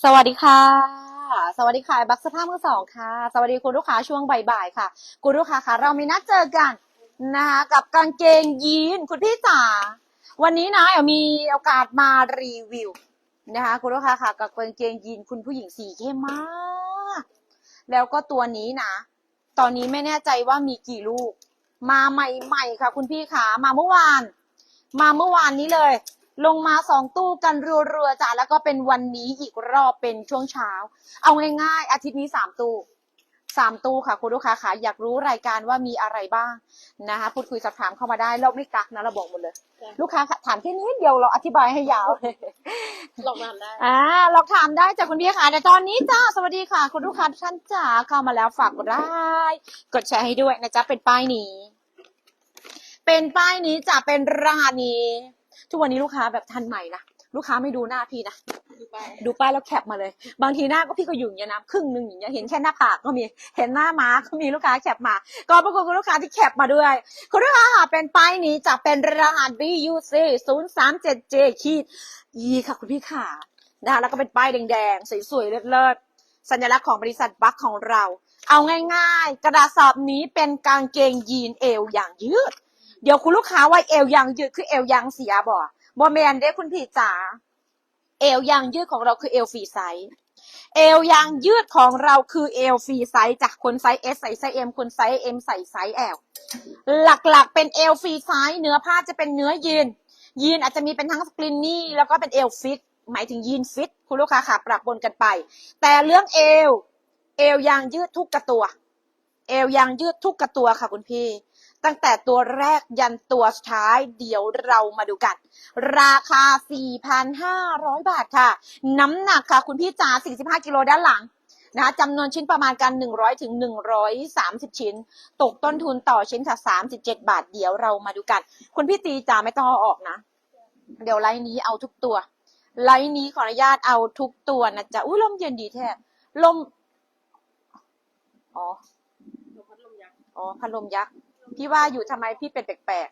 สวัสดีค่ะ สวัสดีค่ะบักสภาพมือสองค่ะ สวัสดีคุณลูกค้าช่วงบ่ายๆค่ะ คุณลูกค้าค่ะเรามีนัดเจอกันนะคะกับกางเกงยีนคุณพี่จ๋าวันนี้นะเดี๋มีโอกาสมารีวิวนะคะคุณลูกค้าค่ะกับกางเกงยีนคุณผู้หญิงสีเข้มมาก แล้วก็ตัวนี้นะ ตอนนี้ไม่แน่ใจว่ามีกี่ลูก มาใหม่ๆค่ะ คุณพี่ขามาเมื่อวาน มาเมื่อวานนี้เลย ลงมาสองตู้กันรัวๆจ้ะแล้วก็เป็นวันนี้อีกรอบเป็นช่วงเช้า เอาง่ายๆ อาทิตย์นี้สามตู้สามตู้ค่ะคุณลูกค้าค่ะอยากรู้รายการว่ามีอะไรบ้างนะคะพูดคุยสอบถามเข้ามาได้เราไม่กักนะเราบอกหมดเลยจ้ะลูกค้าถามแค่นี้เดียวเราอธิบายให้ยาวลองทำได้อ่าเราถามได้จากคุณพี่ค่ะแต่ตอนนี้จ้าสวัสดีค่ะ คุณลูกค้าทุกท่านจ้าเข้ามาแล้วฝากกดไลค์กดแชร์ให้ด้วยนะจ๊ะเป็นป้ายนี้ เป็นป้ายนี้จะเป็นรหัสนี้ ทุกวันนี้ลูกค้าแบบทันใหม่นะลูกค้าไม่ดูหน้าพี่นะดูไปดูป้ายแล้วแคปมาเลย บางทีหน้าก็พี่ก็อยู่อย่างเงี้ยนะครึ่งหนึ่งอย่างเงี้ยเห็นแค่หน้าผากก็มีเห็นหน้าม้าก็มีลูกค้าแคปมา ก็ปรากฏคุณลูกค้าที่แคปมาด้วยคุณลูกค้าค่ะเป็นป้ายนี้จะเป็นรหัส BUC 0 3 7 J ขีด E ค่ะคุณพี่ขานะคะแล้วก็เป็นป้ายแดงๆสวยๆเลิศๆสัญลักษณ์ของบริษัทบัคของเรา เอาง่าย ๆ กระดาษสอบนี้เป็นกางเกงยีนเอวอย่างยืด เดี๋ยวคุณลูกค้าว่าเอวยางยืดคือเอวยางเสียบ่บอแมนเด้คุณพี่จ๋าเอวยางยืดของเราคือเอลฟรีไซส์เอวยางยืดของเราคือเอลฟรีไซส์จากคนไซส์ S ใส่ไซส์ M คนไซส์ M ใส่ไซส์ L หลักๆ เป็นเอลฟรีไซส์เนื้อผ้าจะเป็นเนื้อยีนยีนอาจจะมีเป็นทั้งสกรีนนี่แล้วก็เป็นเอลฟิตหมายถึงยีนฟิตคุณลูกค้าค่ะปรับบนกันไป แต่เรื่องเอว เอวยางยืดทุกกระตัว เอวยางยืดทุกกระตัวค่ะคุณพี่ ตั้งแต่ตัวแรกยันตัวสุดท้าย เดี๋ยวเรามาดูกัน ราคา 4,500 บาทค่ะ น้ำหนักค่ะ คุณพี่จ๋า45 กิโลด้านหลังนะคะจำนวนชิ้นประมาณกัน 100ถึง130 ชิ้น ตกต้นทุนต่อชิ้นค่ะ 37 บาท เดี๋ยวเรามาดูกัน คุณพี่ตีจ๋าไม่ต้องเอาออกนะ เดี๋ยวไลน์นี้เอาทุกตัว ไลน์นี้ขออนุญาตเอาทุกตัวนะจ๊ะ อุ้ยลมเย็นดีแท้ ลม อ๋อพัดลมยักษ์อ๋อ พัดลมยักษ์ พี่ว่าอยู่ทำไมพี่เป็นแปลก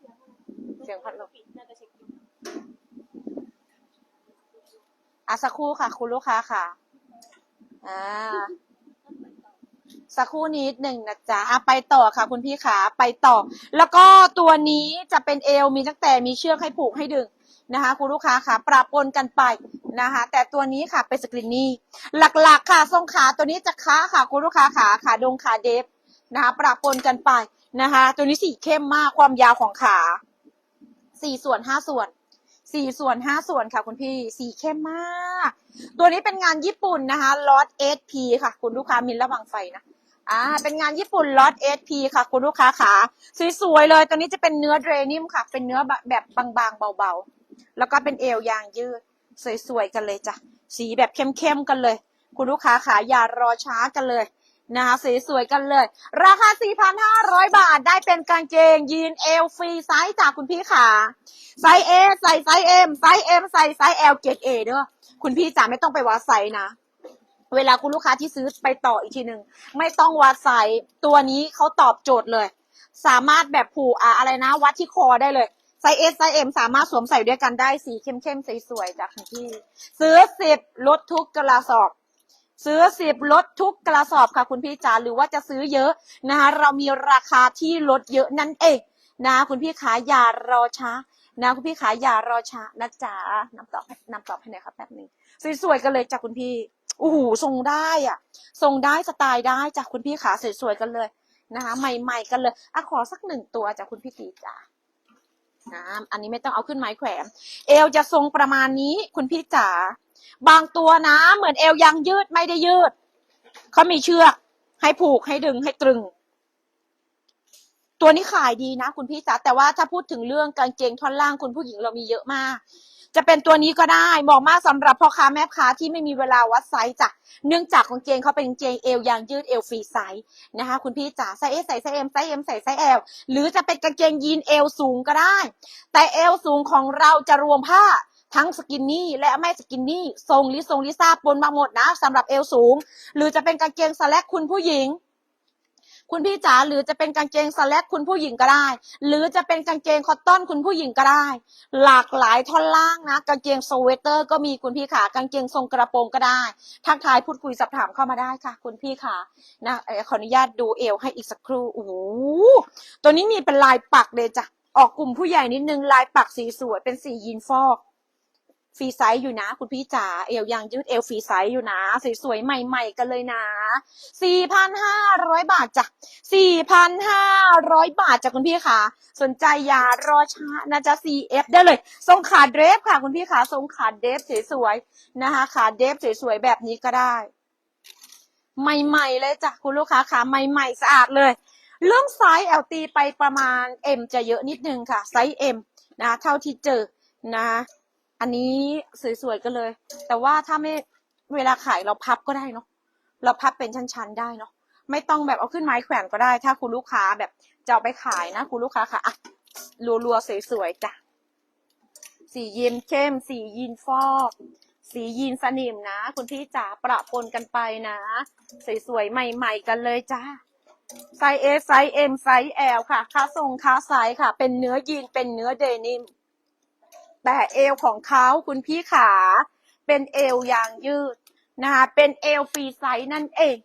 ๆ เสียงพัดลมอะสักครู่ค่ะ คุณลูกค้าค่ะ อ่า สักครู่นิดหนึ่งนะจ๊ะอะไปต่อค่ะ คุณพี่ขาไปต่อ แล้วก็ตัวนี้จะเป็นเอวมีตั้งแต่มีเชือกให้ผูกให้ดึงนะคะคุณลูกค้าค่ะปรับปนกันไปนะคะ แต่ตัวนี้ค่ะเป็นสกรีนนี่หลักๆ ค่ะทรงขาตัวนี้จะค้าค่ะคุณลูกค้าขาขาดงขาเดฟ นะคะปรับปนกันไปนะคะ ตัวนี้สีเข้มมากความยาวของขาสี่ส่วนห้าส่วนสี่ส่วนห้าส่วนค่ะคุณพี่สีเข้มมาก ตัวนี้เป็นงานญี่ปุ่นนะคะลอตเอสพีค่ะ คุณลูกค้ามินระวังไฟนะอ่าเป็นงานญี่ปุ่นลอตเอสพีค่ะ คุณลูกค้าขาสวยๆเลย ตัวนี้จะเป็นเนื้อเดรนิมค่ะ เป็นเนื้อแบบบางๆเบาๆ แล้วก็เป็นเอวยางยืดสวยๆกันเลยจ้ะสีแบบเข้มๆกันเลย คุณลูกค้าขาอย่ารอช้ากันเลย นะคะสวยๆกันเลย ราคา 4,500 บาทได้เป็นกางเกงยีนเอลฟรีไซส์จากคุณพี่ขาไซส์ A ใส่ไซส์ M ไซส์ M ใส่ไซส์ L เกรด A เด้อคุณพี่จ๋าไม่ต้องไปวัดไซส์นะ เวลาคุณลูกค้าที่ซื้อไปต่ออีกทีหนึ่งไม่ต้องวัดไซส์ตัวนี้เขาตอบโจทย์เลย สามารถแบบผูกอะอะไรนะ วัดที่คอได้เลยไซส์ S ไซส์ M สามารถสวมใส่ด้วยกันได้สีเข้มๆสวยๆจากคุณพี่ ซื้อสิบลดทุกกระสอบ ซื้อสิบลดทุกกระสอบค่ะคุณพี่จ๋าหรือว่าจะซื้อเยอะนะคะเรามีราคาที่ลดเยอะนั่นเองนะคุณพี่ขาอย่ารอช้านะคุณพี่ขาอย่ารอช้านะจ๊ะนำตอบให้นำตอบให้หน่อยครับแป๊บนึงสวยๆกันเลยจากคุณพี่โอ้โหทรงได้อะทรงได้สไตล์ได้จากคุณพี่ขาสวยๆกันเลยนะคะใหม่ๆกันเลยอะขอสักหนึ่งตัวจากคุณพี่ตีจ๋านะอันนี้ไม่ต้องเอาขึ้นไม้แขวนเอวจะทรงประมาณนี้คุณพี่จ๋า บางตัวนะเหมือนเอวยางยืดไม่ได้ยืด เขามีเชือกให้ผูกให้ดึงให้ตรึง ตัวนี้ขายดีนะ คุณพี่จ๋าแต่ว่าถ้าพูดถึงเรื่องกางเกงท่อนล่างคุณผู้หญิงเรามีเยอะมาก จะเป็นตัวนี้ก็ได้เหมาะมากสำหรับพ่อค้าแม่ค้าที่ไม่มีเวลาวัดไซส์จ้ะเนื่องจากกางเกงเขาเป็นกางเกงเอวยางยืดเอวฟรีไซส์นะคะ คุณพี่จ๋าไซส์เอใส่ไซส์เอ็มไซส์เอ็มใส่ไซส์แอลหรือจะเป็นกางเกงยีนเอวสูงก็ได้ แต่เอวสูงของเราจะรวมผ้า ทั้งสกินนี่และไม่สกินนี่ทรงลิทรงลิซ่าปนมาหมดนะสำหรับเอวสูง หรือจะเป็นกางเกงสแลกคุณผู้หญิง คุณพี่จ๋าหรือจะเป็นกางเกงสแลกคุณผู้หญิงก็ได้ หรือจะเป็นกางเกงคอตตอนคุณผู้หญิงก็ได้ หลากหลายท่อนล่างนะ กางเกงสเวตเตอร์ ก็มีคุณพี่ขากางเกงทรงกระโปรงก็ได้ ทักทายพูดคุยสอบถามเข้ามาได้ค่ะ คุณพี่ขานะเอ่อขออนุญาตดูเอวให้อีกสักครู่โอ้โหตัวนี้มีเป็นลายปักเลยจ้ะออกกลุ่มผู้ใหญ่นิดนึงลายปักสีสวยเป็นสียีนฟอก ฟรีไซส์อยู่นะ คุณพี่จ๋าเอวยางยืดเอวฟรีไซส์อยู่นะ สวยๆ ใหม่ๆ กันเลยนะ 4,500 บาทจ้ะ 4,500 บาทจ้ะคุณพี่ค่ะ สนใจอย่ารอช้านะจ๊ะ CF ได้เลยทรงขาเดรฟค่ะ คุณพี่ค่ะทรงขาเดรฟสวยๆนะคะขาเดรฟสวยๆ แบบนี้ก็ได้ ใหม่ๆ เลยจ้ะ คุณลูกค้าค่ะใหม่ๆ สะอาดเลย เรื่องไซส์ LT ไปประมาณ M จะเยอะนิดนึงค่ะ ไซส์ M นะเท่าที่เจอนะ อันนี้สวยๆกันเลย แต่ว่าถ้าไม่เวลาขายเราพับก็ได้เนาะเราพับเป็นชั้นๆได้เนาะไม่ต้องแบบเอาขึ้นไม้แขวนก็ได้ ถ้าคุณลูกค้าแบบจะเอาไปขายนะคุณลูกค้าค่ะอะรัวๆสวยๆจ้ะสียีนเข้ม สียีนฟอกสียีนสนิมนะ คุณพี่จ๋าประปนกันไปนะสวยๆใหม่ๆกันเลยจ้าไซส์ S ไซส์ M ไซส์ L ค่ะค่าทรงค่าไซส์ค่ะ เป็นเนื้อยีนเป็นเนื้อเดนิม แต่เอวของเขาคุณพี่ขาเป็นเอวยางยืดนะคะเป็นเอวฟรีไซส์นั่นเอง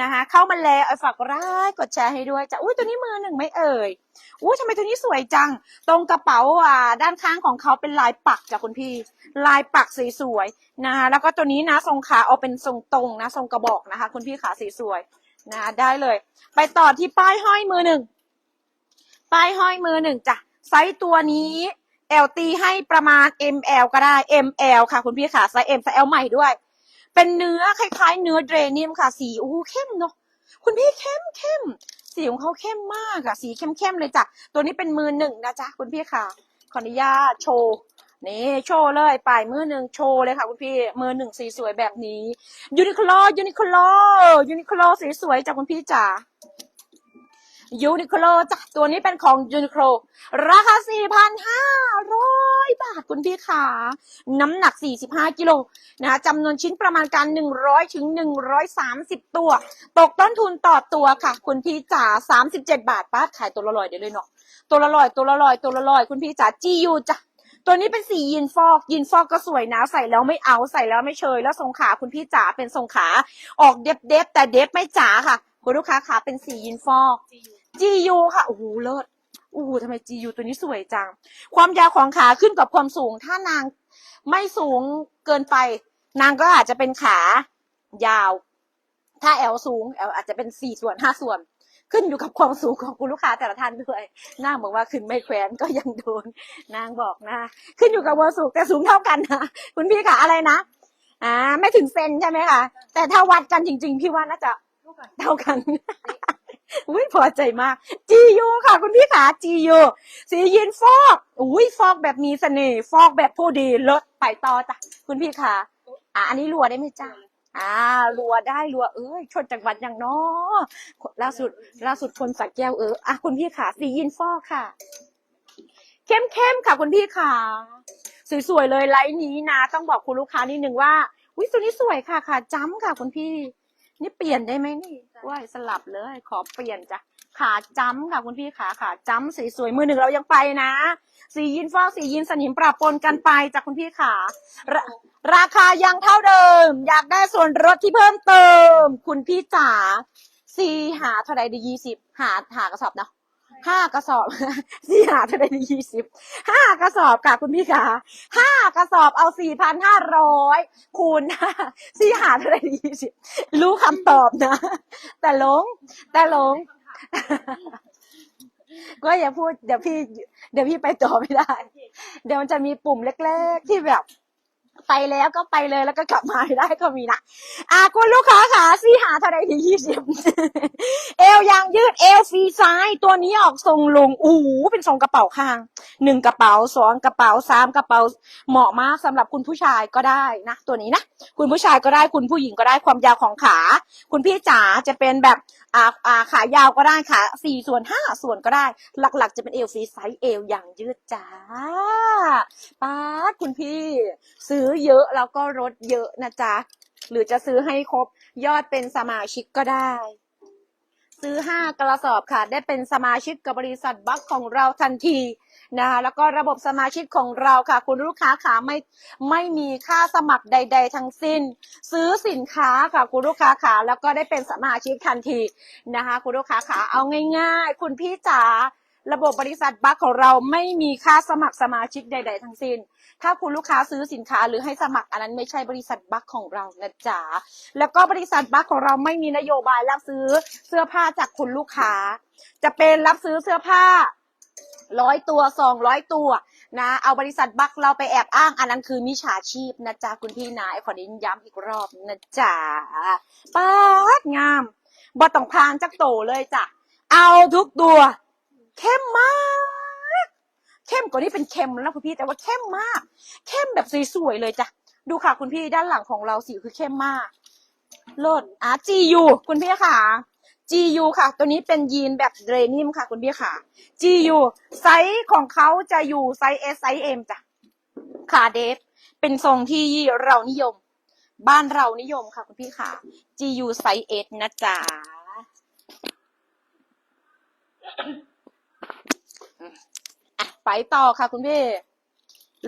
นะคะเข้ามาแล้วเอาฝากกดไลค์กดแชร์ให้ด้วยจ้ะอุ้ยตัวนี้มือหนึ่งไม่เอ่ยอุ้ยทำไมตัวนี้สวยจัง ตรงกระเป๋าอ่าด้านข้างของเขาเป็นลายปักจ้ะคุณพี่ ลายปักสีสวยนะคะแล้วก็ตัวนี้นะทรงขาเอาเป็นทรงตรงนะทรงกระบอกนะคะ คุณพี่ขาสีสวยนะคะได้เลย ไปต่อที่ป้ายห้อยมือหนึ่งป้ายห้อยมือหนึ่งจ้ะไซส์ตัวนี้ L ตีให้ประมาณ ML ก็ได้ ML ค่ะ คุณพี่ค่ะไซส์ M ไซส์ L ใหม่ด้วย เป็นเนื้อคล้ายๆ เนื้อเดรนิมค่ะ สีโอ้เข้มเนาะคุณพี่เข้มเข้มสีของเขาเข้มมากอะสีเข้มเข้มๆเลยจ้ะตัวนี้เป็นมือหนึ่งนะจ๊ะคุณพี่ค่ะขออนุญาตโชว์นี่โชว์เลยปลายมือหนึ่งโชว์เลยค่ะคุณพี่มือหนึ่งสีสวยแบบนี้ยูนิโคลยูนิโคลยูนิโคลสีสวยจากคุณพี่จ๋า ยูนิโคลจ้ะตัวนี้เป็นของยูนิโคลราคา 4,500 บาทคุณพี่ขาน้ำหนัก 45 กิโลนะคะจำนวนชิ้นประมาณการ 100 ถึง 130 ตัว ตกต้นทุนต่อตัวค่ะ คุณพี่จ๋า 37 บาทป้าขายตัวละร้อยเดี๋ยวเลยเนาะตัวละร้อยตัวละร้อยตัวละร้อยคุณพี่จ๋าจียูจ้ะตัวนี้เป็นสียีนฟอกยีนฟอกก็สวยนะ ใส่แล้วไม่เอาใส่แล้วไม่เชย แล้วทรงขาคุณพี่จ๋าเป็นทรงขา ออกเด็บเด็บแต่เด็บไม่จ๋าค่ะ คุณลูกค้าขาเป็นสียีนฟอก จียูค่ะโอ้โหเลิศโอ้โหทำไม GU ตัวนี้สวยจัง ความยาวของขาขึ้นกับความสูง ถ้านางไม่สูงเกินไป นางก็อาจจะเป็นขายาว ถ้า L สูง L อลอาจจะเป็นสี่ส่วนห้าส่วน ขึ้นอยู่กับความสูงของคุณลูกค้าแต่ละท่านด้วยนางบอกว่าขึ้นไม่แขวนก็ยังโดน นางบอกนะ ขึ้นอยู่กับวัวสูงแต่สูงเท่ากันนะคุณพี่ค่ะอะไรนะอ่าไม่ถึงเซนใช่ไหมคะแต่ถ้าวัดกันจริง ๆ พี่ว่าน่าจะเท่ากันเท่ากัน อุ้ยพอใจมาก GU ค่ะคุณพี่ขา GU สียีนฟอกอุ้ยฟอกแบบมีเสน่ห์ฟอกแบบผู้ดีลดไปต่อจ้ะคุณพี่ขาอะอันนี้รัวได้ไหมจ้าอ่ารัวได้รัวเอ้ยชนจังหวัดอย่างน้อล่าสุดล่าสุดคนสักแก้วเอออะคุณพี่ขาสียีนฟอกค่ะ เข้มเข้มค่ะคุณพี่ขาสวยๆเลยไลน์นี้นะ ต้องบอกคุณลูกค้านิดนึงว่าอุ้ยตัวนี้สวยค่ะค่ะจ้ำค่ะคุณพี่ นี่เปลี่ยนได้ไหมนี่ว่ายสลับเลย ขอเปลี่ยนจ้ะขาจ้ำค่ะคุณพี่ขาขาจ้ำสีสวยมือหนึ่งเรายังไปนะ สียินฟอกสียินสนิมปราปนกันไปจากคุณพี่ขาราราคายังเท่าเดิม อยากได้ส่วนลดที่เพิ่มเติม คุณพี่จ๋าซีหาเท่าไรดียี่สิบหาหากระสอบเนาะ ห้ากระสอบซี่หาเท่าไรดียี่สิบห้ากระสอบค่ะคุณพี่ขาห้ากระสอบเอาสี่พันห้าร้อยคูณซี่หาเท่าไรดียี่สิบรู้คำตอบนะ แต่หลง แต่หลง ก็อย่าพูด เดี๋ยวพี่ เดี๋ยวพี่ไปต่อไม่ได้ เดี๋ยวมันจะมีปุ่มเล็ก ๆ ที่แบบ ไปแล้วก็ไปเลยแล้วก็กลับมาได้ก็มีนะอะคุณลูกค้าค่ะซีหาเท่าไรดียี่สิบเอวยางยืดเอวฟรีซ้ายตัวนี้ออกทรงลงอู้เป็นทรงกระเป๋าข้างหนึ่งกระเป๋าสองกระเป๋าสามกระเป๋าเหมาะมากสำหรับคุณผู้ชายก็ได้นะตัวนี้นะคุณผู้ชายก็ได้คุณผู้หญิงก็ได้ความยาวของขา คุณพี่จ๋าจะเป็นแบบอ่าอ่าขายาวก็ได้ขาสี่ส่วนห้าส่วนก็ได้ หลักๆ จะเป็นเอวฟรีไซส์เอวยางยืดจ้าป้าคุณพี่ซื้อ้อเยอะแล้วก็ลดเยอะนะจ๊ะ หรือจะซื้อให้ครบยอดเป็นสมาชิกก็ได้ ซื้อ 5 กระสอบค่ะ ได้เป็นสมาชิกกับบริษัทบัคของเราทันทีนะคะแล้วก็ระบบสมาชิกของเราค่ะ คุณลูกค้าขาไม่ไม่มีค่าสมัครใด ๆ ทั้งสิ้น ซื้อสินค้าค่ะคุณลูกค้าขาแล้วก็ได้เป็นสมาชิกทันทีนะคะ คุณลูกค้าขาเอาง่าย ๆ คุณพี่จ๋าระบบบริษัทบัคของเราไม่มีค่าสมัครสมาชิกใด ๆ ทั้งสิ้น ถ้าคุณลูกค้าซื้อสินค้าหรือให้สมัครอันนั้นไม่ใช่บริษัทบัคของเรานะจ๊ะแล้วก็บริษัทบัคของเราไม่มีนโยบายรับซื้อเสื้อผ้าจากคุณลูกค้า จะเป็นรับซื้อเสื้อผ้าร้อยตัวสองร้อยตัวนะเอาบริษัทบัคเราไปแอบอ้างอันนั้นคือมิจฉาชีพนะจ๊ะคุณพี่นายขอเน้นย้ำอีกรอบนะจ๊ะป้าดงามบ่ต้องพานจักโตเลยจ้ะเอาทุกตัว เข้มมาก เข้มกว่านี้เป็นเค็มแล้วนะคุณพี่แต่ว่าเข้มมาก เข้มแบบสวยๆเลยจ้ะดูค่ะคุณพี่ด้านหลังของเราสีคือเข้มมากโลดอะ GU คุณพี่ค่ะ GU ค่ะ ตัวนี้เป็นยีนแบบเดรนิมค่ะ คุณพี่ค่ะ GU ไซส์ของเขาจะอยู่ไซส์ S ไซส์ M จ้ะขาเดฟเป็นทรงที่เรานิยม บ้านเรานิยมค่ะ คุณพี่ค่ะ GU ไซส์ S นะจ๊ะอะ ไปต่อค่ะคุณพี่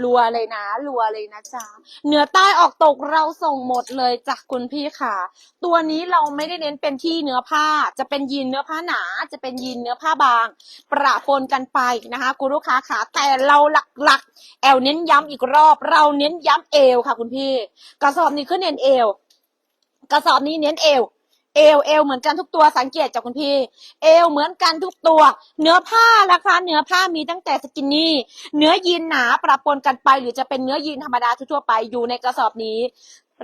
รัวเลยนะรัวเลยนะจ๊ะเหนือใต้ออกตกเราส่งหมดเลยจ้ะคุณพี่ค่ะ ตัวนี้เราไม่ได้เน้นเป็นที่เนื้อผ้า จะเป็นยีนเนื้อผ้าหนา จะเป็นยีนเนื้อผ้าบาง ประปนกันไปนะคะคุณลูกค้าขาแต่เราหลักๆแอลเน้นย้ำอีกรอบ เราเน้นย้ำเอวค่ะ คุณพี่ กระสอบนี้ขึ้นเน้นเอว กระสอบนี้เน้นเอว เอวเอวเหมือนกันทุกตัวสังเกตจากคุณพี่ เอวเหมือนกันทุกตัว เนื้อผ้าราคาเนื้อผ้ามีตั้งแต่สกินนี่เนื้อยีนหนาปรับปนกันไป หรือจะเป็นเนื้อยีนธรรมดาทั่วไปอยู่ในกระสอบนี้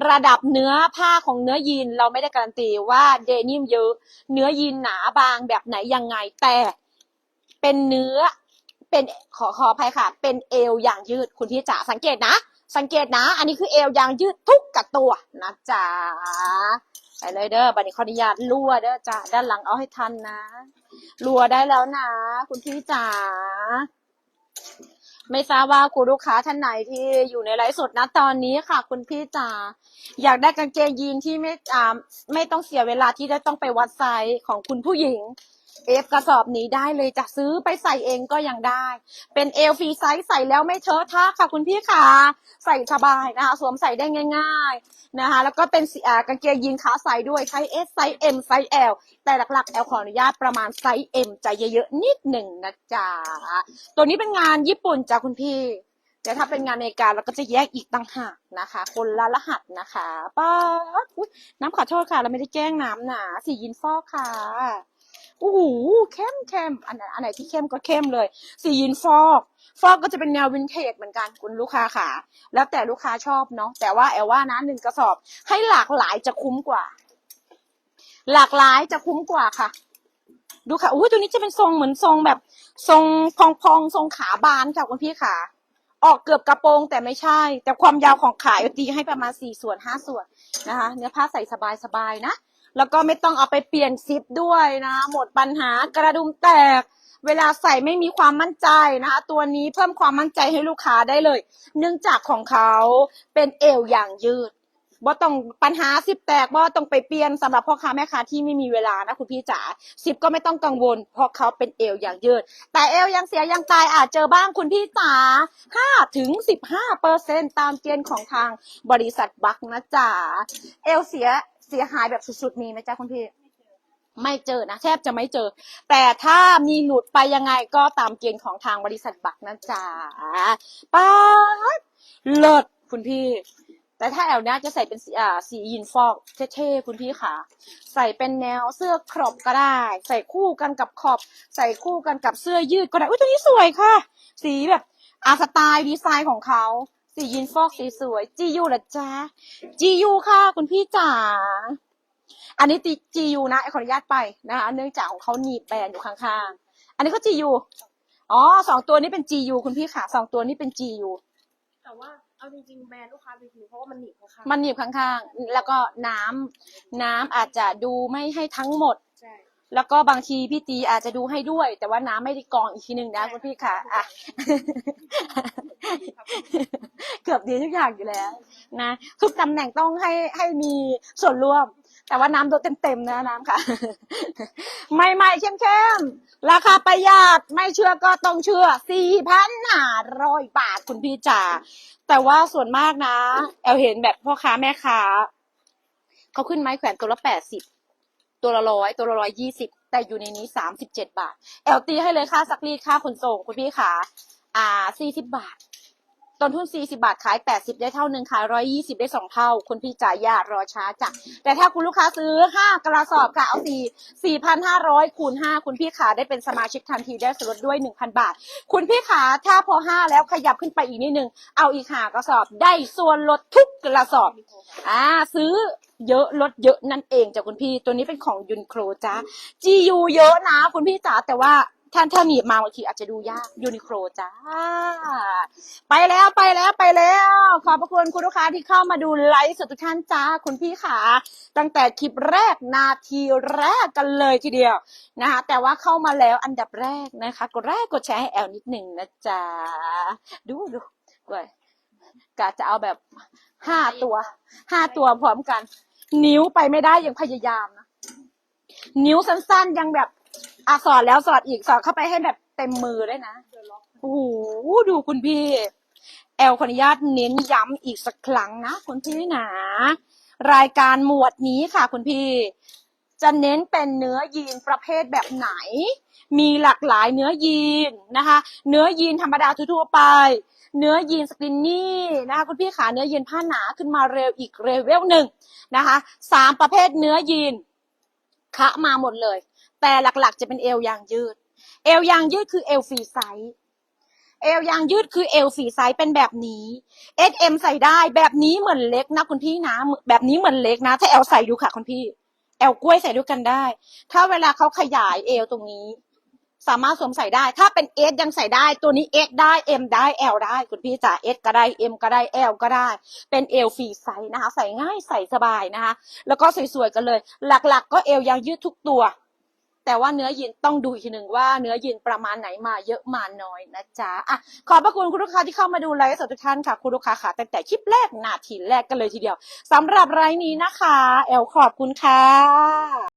ระดับเนื้อผ้าของเนื้อยีนเราไม่ได้การันตีว่าเดนิมเยอะ เนื้อยีนหนาบางแบบไหนยังไงแต่เป็นเนื้อเป็นขอขออภัยค่ะ เป็นเอวอย่างยืดคุณพี่จ๋าสังเกตนะ สังเกตนะ อันนี้คือเอวอย่างยืดทุกกับตัวนะจ๊ะ ไปเลยเด้อบัตรขออนุญาตรัวเด้อจ้ะด้านหลังเอาให้ทันนะรัวได้แล้วนะ คุณพี่จ๋าไม่ทราบว่าคุณลูกค้าท่านไหนที่อยู่ในไลฟ์สดนะตอนนี้ค่ะ คุณพี่จ๋าอยากได้กางเกงยีนที่ไม่อ่าไม่ต้องเสียเวลาที่จะต้องไปวัดไซส์ของคุณผู้หญิง เอฟกระสอบนี้ได้เลยจะซื้อไปใส่เองก็ยังได้ เป็นเอลฟรีไซส์ใส่แล้วไม่เทอะทะค่ะคุณพี่ค่ะ ใส่สบายนะคะสวมใส่ได้ง่ายๆนะคะ แล้วก็เป็นสีอ่ากางเกงยีนขาใส่ด้วยไซส์ S ไซส์ M ไซส์ L แต่หลักๆ L ขออนุญาตประมาณไซส์ M จะเยอะๆนิดหนึ่งนะจ๊ะตัวนี้เป็นงานญี่ปุ่นจ้ะคุณพี่แต่ถ้าเป็นงานอเมริกาเราก็จะแยกอีกต่างหากนะคะ คนละรหัสนะคะป้าดอุ๊ยน้ำขอโทษค่ะ เราไม่ได้แกล้งน้ำหนาสียินฟอกค่ะ โอ้โหเข้มเข้มอันไหนอันไหนที่เข้มก็เข้มเลย สียินฟอก ฟอกก็จะเป็นแนววินเทจเหมือนกันคุณลูกค้าค่ะแล้วแต่ลูกค้าชอบเนาะแต่ว่าแอลว่านะหนึ่งกระสอบให้หลากหลายจะคุ้มกว่า หลากหลายจะคุ้มกว่าค่ะ ดูค่ะอุ้ยตัวนี้จะเป็นทรงเหมือนทรงแบบ ทรงพองๆทรงขาบานค่ะคุณพี่ค่ะออกเกือบกระโปรงแต่ไม่ใช่ แต่ความยาวของขาตีให้ประมาณสี่ส่วนห้าส่วนนะคะ เนื้อผ้าใส่สบายๆนะ แล้วก็ไม่ต้องเอาไปเปลี่ยนซิปด้วยนะ หมดปัญหากระดุมแตก เวลาใส่ไม่มีความมั่นใจนะคะ ตัวนี้เพิ่มความมั่นใจให้ลูกค้าได้เลย เนื่องจากของเขาเป็นเอวอย่างยืดบ่ต้องปัญหาซิปแตกบ่ต้องไปเปลี่ยนสำหรับพ่อค้าแม่ค้าที่ไม่มีเวลานะคุณพี่จ๋าซิปก็ไม่ต้องกังวล เพราะเขาเป็นเอวอย่างยืด แต่เอวยังเสียยังตายอาจเจอบ้างคุณพี่จ๋าห้าถึงสิบห้าเปอร์เซ็นตามเกณฑ์ของทางบริษัทบัคนะจ๋าเอวเสีย เสียหายแบบสุดๆมีไหมจ๊ะคุณพี่ไม่เจอนะแทบจะไม่เจอ แต่ถ้ามีหลุดไปยังไงก็ตามเกณฑ์ของทางบริษัทบักนะจ๊ะป้าดเลิศคุณพี่ แต่ถ้าแอลเนี้ยจะใส่เป็นสีอ่าสียินฟอกเท่ๆคุณพี่ค่ะ ใส่เป็นแนวเสื้อครอปก็ได้ ใส่คู่กันกับขอบ ใส่คู่กันกับเสื้อยืดก็ได้อุ้ยตัวนี้สวยค่ะ สีแบบอาสไตล์ดีไซน์ของเขา สียินฟอกสีสวยจียูเหรอจ๊ะจียูค่ะ คุณพี่จ๋าอันนี้ตีจียูนะขออนุญาตไปนะคะเนื่องจากของเขาหนีบแบรนด์อยู่ข้างๆ อันนี้ก็จียูอ๋อสองตัวนี้เป็นจียูคุณพี่ค่ะสองตัวนี้เป็นจียูแต่ว่าเอาจริงๆแบรนด์ลูกค้าจริงๆเพราะว่ามันหนีบข้างๆมันหนีบข้างๆ แล้วก็น้ำน้ำอาจจะดูไม่ให้ทั้งหมดใช่ แล้วก็บางทีพี่ตีอาจจะดูให้ด้วย แต่ว่าน้ำไม่ได้กรองอีกทีหนึ่งนะคุณพี่ค่ะอะ เกือบดีทุกอย่างอยู่แล้ว นะทุกตำแหน่งต้องให้ให้มีส่วนร่วม แต่ว่าน้ำโดนเต็มๆนะน้ำค่ะ ใหม่ๆเข้มๆราคาประหยัดไม่เชื่อก็ต้องเชื่อ4,500บาทคุณพี่จ๋าแต่ว่าส่วนมากนะ แอลเห็นแบบพ่อค้าแม่ค้าเขาขึ้นไม้แขวนตัวละ80 ตัวละร้อยตัวละร้อยยี่สิบแต่อยู่ในนี้สามสิบเจ็ดบาทแอลตีให้เลยค่าซักรีดค่าขนส่งคุณพี่ขาอ่สิบบาท ต้นทุน 40 บาทขาย 80 ได้เท่าหนึ่งขาย 120 ได้สองเท่า คุณพี่จ่ายยารอช้าจ้ะแต่ถ้าคุณลูกค้าซื้อ 5 กระสอบค่ะเอา 4 4,500 คูณ 5 คุณพี่ขาได้เป็นสมาชิกทันทีได้ส่วนลดด้วย 1,000 บาท คุณพี่ขาถ้าพอ 5 แล้วขยับขึ้นไปอีกนิดนึง เอาอีกหากระสอบได้ส่วนลดทุกกระสอบอ่าซื้อเยอะลดเยอะนั่นเองจ้ะคุณพี่ตัวนี้เป็นของยุนโครจ้า GU เยอะนะ คุณพี่จ๋าแต่ว่า ท่านถ้ามีมาบางทีอาจจะดูยากยูนิโคลจ้า ไปแล้วไปแล้วไปแล้ว ขอบพระคุณคุณลูกค้าที่เข้ามาดูไลฟ์สดทุกท่านจ้า คุณพี่ขาตั้งแต่คลิปแรกนาทีแรกกันเลยทีเดียวนะคะแต่ว่าเข้ามาแล้วอันดับแรกนะคะกดไลค์กดแชร์ให้แอลนิดหนึ่งนะจ๊ะดูดูกวยกะจะเอาแบบห้าตัวห้าตัวพร้อมกัน นิ้วไปไม่ได้ยังพยายามนะนิ้วสั้นๆยังแบบ อะสอดแล้วสอดอีกสอดเข้าไปให้แบบเต็มมือเลยนะโอ้โหดูคุณพี่ แอลขออนุญาตเน้นย้ำอีกสักครั้งนะคุณพี่นะรายการหมวดนี้ค่ะคุณพี่ จะเน้นเป็นเนื้อยีนประเภทแบบไหน มีหลากหลายเนื้อยีนนะคะ เนื้อยีนธรรมดาทั่วไป เนื้อยีนสกินนี่นะคะคุณพี่ขาเนื้อยีนผ้าหนาขึ้นมาเร็วอีกเรเวลหนึ่งนะคะสามประเภทเนื้อยีนคะมาหมดเลย แต่หลักๆ จะเป็นเอวยางยืด เอวยางยืดคือเอลฟรีไซส์เอวยางยืดคือเอลฟรีไซส์เป็นแบบนี้ S M ใส่ได้แบบนี้เหมือนเล็กนะคุณพี่นะ แบบนี้เหมือนเล็กนะ ถ้าแอลใส่ดูค่ะคุณพี่ แอลกล้วยใส่ด้วยกันได้ ถ้าเวลาเขาขยายเอวตรงนี้ สามารถสวมใส่ได้ ถ้าเป็น S ยังใส่ได้ ตัวนี้ X ได้ M ได้ L ได้ คุณพี่จ๋า S ก็ได้ M ก็ได้ L ก็ได้ เป็นเอลฟรีไซส์นะคะ ใส่ง่ายใส่สบายนะคะ แล้วก็สวยๆกันเลย หลักๆ ก็เอวยางยืดทุกตัว แต่ว่าเนื้อยีนต้องดูอีกทีหนึ่งว่าเนื้อยีนประมาณไหนมาเยอะมาน้อยนะจ๊ะอะขอบพระคุณคุณลูกค้าที่เข้ามาดูไลฟ์สดทุกท่านค่ะ คุณลูกค้าค่ะตั้งแต่คลิปแรกนาทีแรกกันเลยทีเดียวสำหรับไลฟ์นี้นะคะ แอลขอบคุณค่ะ